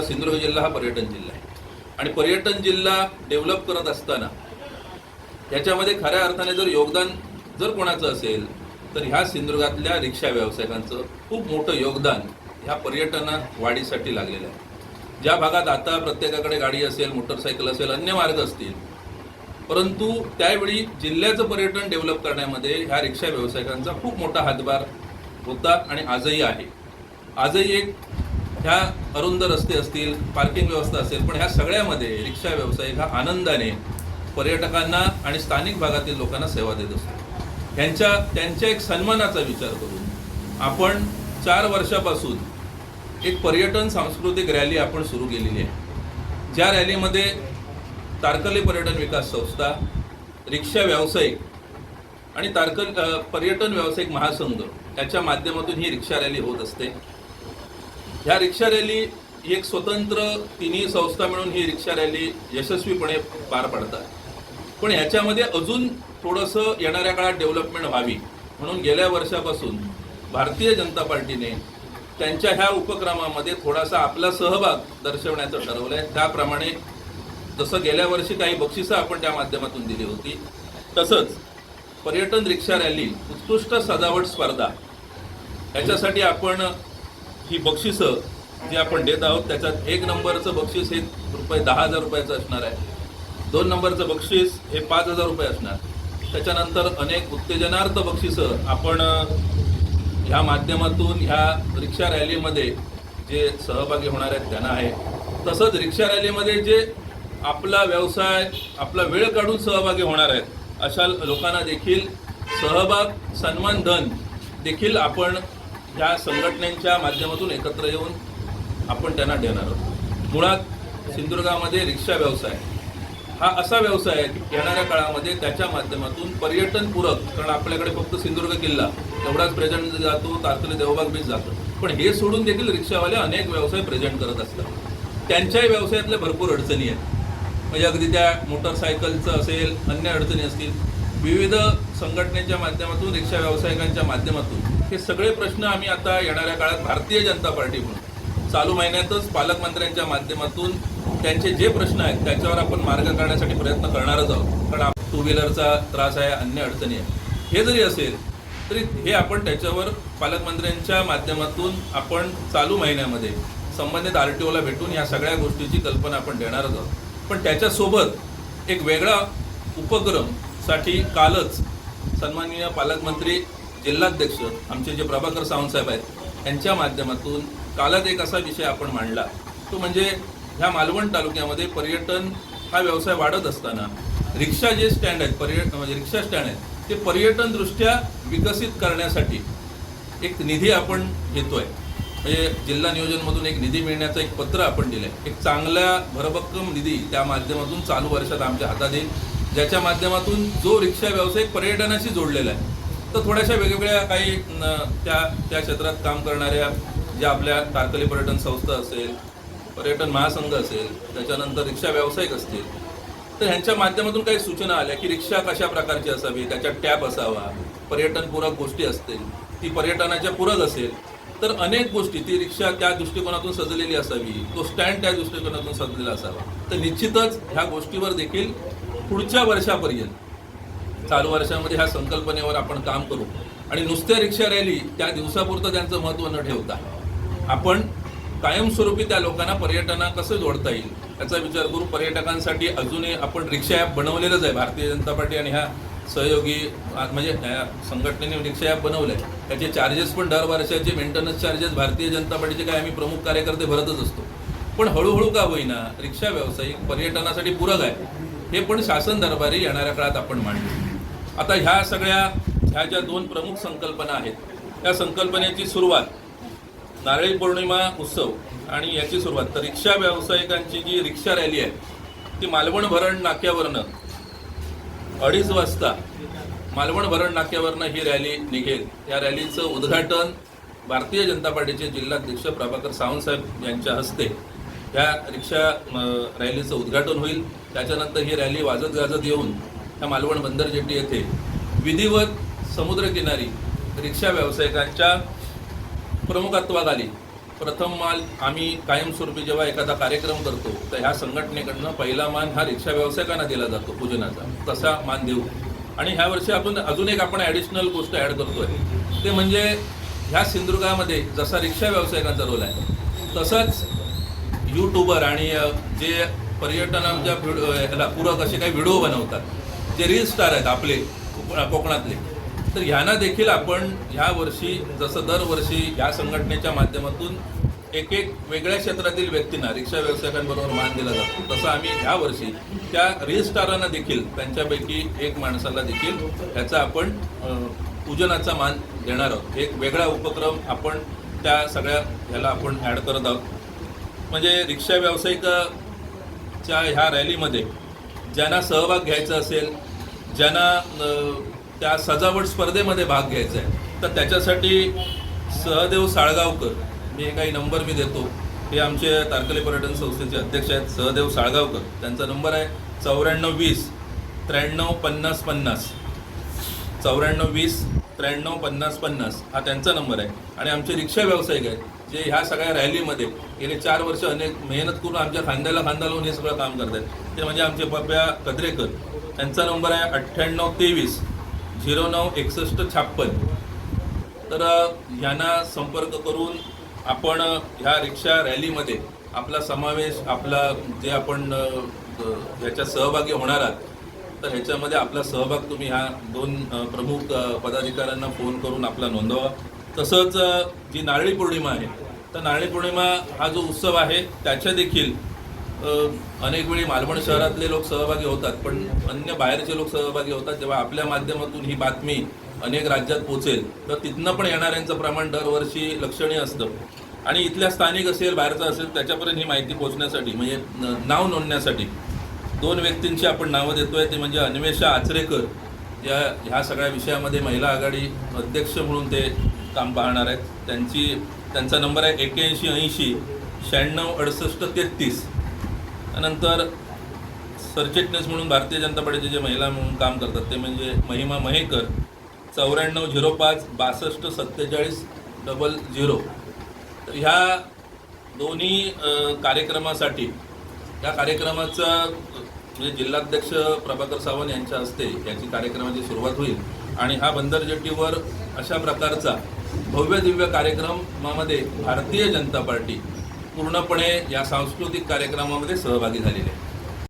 आपला सिंधुदुर्ग जिल्हा हा पर्यटन जिल्हा आहे. आणि पर्यटन जिल्हा डेव्हलप करत असताना याच्यामध्ये खऱ्या अर्थाने जर योगदान जर कोणाचं असेल तर ह्या सिंधुदुर्गातल्या रिक्षा व्यावसायिकांचं खूप मोठं योगदान ह्या पर्यटना वाढीसाठी लागलेलं आहे. ज्या भागात आता प्रत्येकाकडे गाडी असेल मोटरसायकल असेल अन्य मार्ग असतील परंतु त्यावेळी जिल्ह्याचं पर्यटन डेव्हलप करण्यामध्ये ह्या रिक्षा व्यावसायिकांचा खूप मोठा हातभार होता आणि आजही आहे. आजही एक ह्या अरुंद रस्ते असतील पार्किंग व्यवस्था असेल पण ह्या सगळ्यामध्ये रिक्षा व्यावसायिक हा आनंदाने पर्यटकांना आणि स्थानिक भागातील लोकांना सेवा देत असतो. ह्यांच्या त्यांच्या एक सन्मानाचा विचार करून आपण चार वर्षापासून एक पर्यटन सांस्कृतिक रॅली आपण सुरू केलेली आहे. ज्या रॅलीमध्ये तारकली पर्यटन विकास संस्था रिक्षा व्यावसायिक आणि तारकल पर्यटन व्यावसायिक महासंघ याच्या माध्यमातून ही रिक्षा रॅली होत असते. ह्या रिक्षा रॅली ही एक स्वतंत्र तिन्ही संस्था मिळून ही रिक्षा रॅली यशस्वीपणे पार पाडतात. पण ह्याच्यामध्ये अजून थोडंसं येणाऱ्या काळात डेव्हलपमेंट व्हावी म्हणून गेल्या वर्षापासून भारतीय जनता पार्टीने त्यांच्या ह्या उपक्रमामध्ये थोडासा आपला सहभाग दर्शवण्याचं ठरवलं आहे त्याप्रमाणे जसं गेल्या वर्षी काही बक्षिसं आपण त्या माध्यमातून दिली होती तसंच पर्यटन रिक्षा रॅली उत्कृष्ट सजावट स्पर्धा याच्यासाठी आपण ही बक्षिसं जी आपण देत आहोत त्याच्यात एक नंबरचं बक्षीस हे रुपये दहा हजार रुपयाचं असणार आहे. दोन नंबरचं बक्षीस हे पाच हजार रुपये असणार. त्याच्यानंतर अनेक उत्तेजनार्थ बक्षिसं आपण ह्या माध्यमातून ह्या रिक्षा रॅलीमध्ये जे सहभागी होणार आहेत त्यांना आहे. तसंच रिक्षा रॅलीमध्ये जे आपला व्यवसाय आपला वेळ काढून सहभागी होणार आहेत अशा लोकांना देखील सहभाग सन्मान धन देखील आपण ह्या संघटनेच्या माध्यमातून एकत्र येऊन आपण त्यांना देणार आहोत. मुळात सिंधुदुर्गामध्ये रिक्षा व्यवसाय हा असा व्यवसाय आहे की येणाऱ्या काळामध्ये त्याच्या माध्यमातून पर्यटनपूरक कारण आपल्याकडे फक्त सिंधुदुर्ग किल्ला एवढाच प्रेझेंट जातो तारकली देवबाग बीच जातो. पण हे सोडून देखील रिक्षावाले अनेक व्यवसाय प्रेझेंट करत असतात. त्यांच्याही व्यवसायातल्या भरपूर अडचणी आहेत. म्हणजे अगदी त्या मोटरसायकलचं असेल अन्य अडचणी असतील विविध संघटनेच्या माध्यमातून रिक्षा व्यावसायिकांच्या माध्यमातून हे सगळे प्रश्न आम्ही आता येणाऱ्या काळात भारतीय जनता पार्टी म्हणून चालू महिन्यातच पालकमंत्र्यांच्या माध्यमातून त्यांचे जे प्रश्न आहेत त्याच्यावर आपण मार्ग काढण्यासाठी प्रयत्न करणारच आहोत. कारण टू व्हीलरचा त्रास आहे अन्य अडचणी आहे हे जरी असेल तरी हे आपण त्याच्यावर पालकमंत्र्यांच्या माध्यमातून आपण चालू महिन्यामध्ये संबंधित आर टी ओला भेटून या सगळ्या गोष्टीची कल्पना आपण देणारच आहोत. पण त्याच्यासोबत एक वेगळा उपक्रम साठी कालच सन्माननीय पालकमंत्री जिल्हाध्यक्ष आमचे जे प्रभाकर सावंत साहेब आहेत यांच्या माध्यमातून कालच एक असा विषय आपण मांडला. तो म्हणजे ह्या मालवण तालुक्यामध्ये पर्यटन हा व्यवसाय वाढत असताना रिक्षा जे स्टँड आहेत पर्यटन म्हणजे रिक्षा स्टँड आहेत ते पर्यटनदृष्ट्या विकसित करण्यासाठी एक निधी आपण घेतोय. म्हणजे जिल्हा नियोजनमधून एक निधी मिळण्याचं एक पत्र आपण दिलंय. एक चांगल्या भरभक्कम निधी त्या माध्यमातून चालू वर्षात आमच्या हातात येईल. ज्याच्या माध्यमातून जो रिक्षा व्यावसायिक पर्यटनाशी जोडलेला आहे तर थोड्याशा वेगवेगळ्या काही त्या त्या क्षेत्रात काम करणाऱ्या ज्या आपल्या तारकली पर्यटन संस्था असेल पर्यटन महासंघ असेल त्याच्यानंतर रिक्षा व्यावसायिक असतील तर ह्यांच्या माध्यमातून काही सूचना आल्या की रिक्षा कशा प्रकारची असावी त्याच्यात टॅब असावा पर्यटनपूरक गोष्टी असतील ती पर्यटनाच्या पूरक असेल तर अनेक गोष्टी ती रिक्षा त्या दृष्टिकोनातून सजलेली असावी तो स्टँड त्या दृष्टिकोनातून सजलेला असावा. तर निश्चितच ह्या गोष्टीवर देखील पुढच्या वर्षापर्यंत चालू वर्षामध्ये ह्या संकल्पनेवर आपण काम करू. आणि नुसत्या रिक्षा रॅली त्या दिवसापुरतं त्यांचं महत्त्व न ठेवता आपण कायमस्वरूपी त्या लोकांना पर्यटना कसं जोडता येईल याचा विचार करू पर्यटकांसाठी अजूनही आपण रिक्षा ॲप बनवलेलंच आहे भारतीय जनता पार्टी आणि ह्या सहयोगी म्हणजे ह्या संघटनेने रिक्षा ॲप बनवलं आहे त्याचे चार्जेस पण दर वर्षाचे मेंटेनन्स चार्जेस भारतीय जनता पार्टीचे काय आम्ही प्रमुख कार्यकर्ते भरतच असतो. पण हळूहळू का होईना रिक्षा व्यावसायिक पर्यटनासाठी पूरक आहे. हे पण शासन दरबारी येणाऱ्या काळात आपण मांडू. आता ह्या सगळ्या ह्या ज्या दोन प्रमुख संकल्पना आहेत त्या संकल्पनेची सुरुवात नारळी पौर्णिमा उत्सव आणि याची सुरुवात. तर रिक्षा व्यावसायिकांची जी रिक्षा रॅली आहे ती मालवण भरण नाक्यावरनं अडीच वाजता मालवण भरण नाक्यावरनं ही रॅली निघेल. या रॅलीचं उद्घाटन भारतीय जनता पार्टीचे जिल्हाध्यक्ष प्रभाकर सावंतसाहेब यांच्या हस्ते या रिक्षा रॅलीचं उद्घाटन होईल. त्याच्यानंतर ही रॅली वाजत गाजत येऊन ह्या मालवण बंदर जेटी येथे विधिवत समुद्रकिनारी रिक्षा व्यावसायिकांच्या प्रमुखत्वाखाली प्रथम माल आम्ही कायमस्वरूपी जेव्हा एखादा कार्यक्रम करतो तर ह्या संघटनेकडनं पहिला मान हा रिक्षा व्यावसायिकांना दिला जातो पूजनाचा तसा मान देऊ. आणि ह्या वर्षी आपण अजून एक आपण ॲडिशनल गोष्ट ॲड करतो आहे ते म्हणजे ह्या सिंधुदुर्गामध्ये जसा रिक्षा व्यावसायिकांचा रोल आहे तसंच यूट्यूबर आणि जे पर्यटनाच्या व्हिडिओ ह्याला पूरक असे काही व्हिडिओ बनवतात. जे रील स्टार आहेत आपले कोकणातले. तर ह्यांना देखील आपण ह्या वर्षी जसं दरवर्षी ह्या संघटनेच्या माध्यमातून एक एक वेगळ्या क्षेत्रातील व्यक्तींना रिक्षा व्यावसायिकांबरोबर मान दिला जातो. तसं आम्ही ह्या वर्षी त्या रील स्टारांना देखील त्यांच्यापैकी एक माणसाला देखील ह्याचा आपण पूजनाचा मान देणार आहोत. एक वेगळा उपक्रम आपण त्या सगळ्या ह्याला आपण ॲड करत आहोत. म्हणजे रिक्षा व्यावसायिकाच्या ह्या रॅलीमध्ये ज्यांना सहभाग घ्यायचा असेल ज्यांना त्या सजावट स्पर्धेमध्ये भाग घ्यायचा आहे. तर त्याच्यासाठी सहदेव साळगावकर मी काही नंबर मी देतो. हे आमचे तारकले पर्यटन संस्थेचे अध्यक्ष आहेत सहदेव साळगावकर. त्यांचा नंबर आहे चौऱ्याण्णव वीस त्र्याण्णव पन्नास पन्नास. चौऱ्याण्णव वीस त्र्याण्णव पन्नास पन्नास हा त्यांचा नंबर आहे. आणि आमचे रिक्षा व्यावसायिक आहेत जे ह्या सगळ्या रॅलीमध्ये गेले चार वर्ष अनेक मेहनत करून आमच्या खांद्याला खांदा लावून हे सगळं काम करत आहेत ते म्हणजे आमचे पप्या कदरेकर त्यांचा नंबर आहे अठ्ठ्याण्णव तेवीस. झिरो नऊ एकसष्ट छाप्पन. तर ह्यांना संपर्क करून आपण ह्या रिक्षा रॅलीमध्ये आपला समावेश आपला जे आपण ह्याच्या ह्याच्यात सहभागी होणार आहात तर ह्याच्यामध्ये आपला सहभाग तुम्ही ह्या दोन प्रमुख पदाधिकाऱ्यांना फोन करून आपला नोंदवा. तसंच जी नारळी पौर्णिमा आहे तर नारळी पौर्णिमा हा जो उत्सव आहे त्याच्या देखील अनेक वेळी मालवण शहरातले लोक सहभागी होतात पण अन्य बाहेरचे लोक सहभागी होतात. जेव्हा आपल्या माध्यमातून ही बातमी अनेक राज्यात पोचेल तर तिथनं पण येणाऱ्यांचं प्रमाण दरवर्षी लक्षणीय असतं. आणि इथल्या स्थानिक असेल बाहेरचा असेल त्याच्यापर्यंत ही माहिती पोहोचण्यासाठी म्हणजे नाव नोंदण्यासाठी दोन व्यक्तींची आपण नावं देतोय ते म्हणजे अन्वेषा आचरेकर. या ह्या सगळ्या विषयामध्ये महिला आघाडी अध्यक्ष म्हणून ते काम पाहणार आहेत. त्यांची त्यांचा नंबर आहे एक्याऐंशी ऐंशी शहाण्णव अडुसष्ट तेहतीस. त्यानंतर सरचिटणीस म्हणून भारतीय जनता पार्टीचे जे महिला म्हणून काम करतात ते म्हणजे महिमा महेकर चौऱ्याण्णव झिरो पाच बासष्ट सत्तेचाळीस डबल झिरो. तर ह्या दोन्ही कार्यक्रमासाठी या कार्यक्रमाचा म्हणजे जिल्हाध्यक्ष प्रभाकर सावंत यांच्या हस्ते याची कार्यक्रमाची सुरुवात होईल आणि हा बंदर जेटीवर अशा प्रकारचा भव्य दिव्य कार्यक्रमामध्ये भारतीय जनता पार्टी पूर्णपणे या सांस्कृतिक कार्यक्रमामध्ये सहभागी झालेले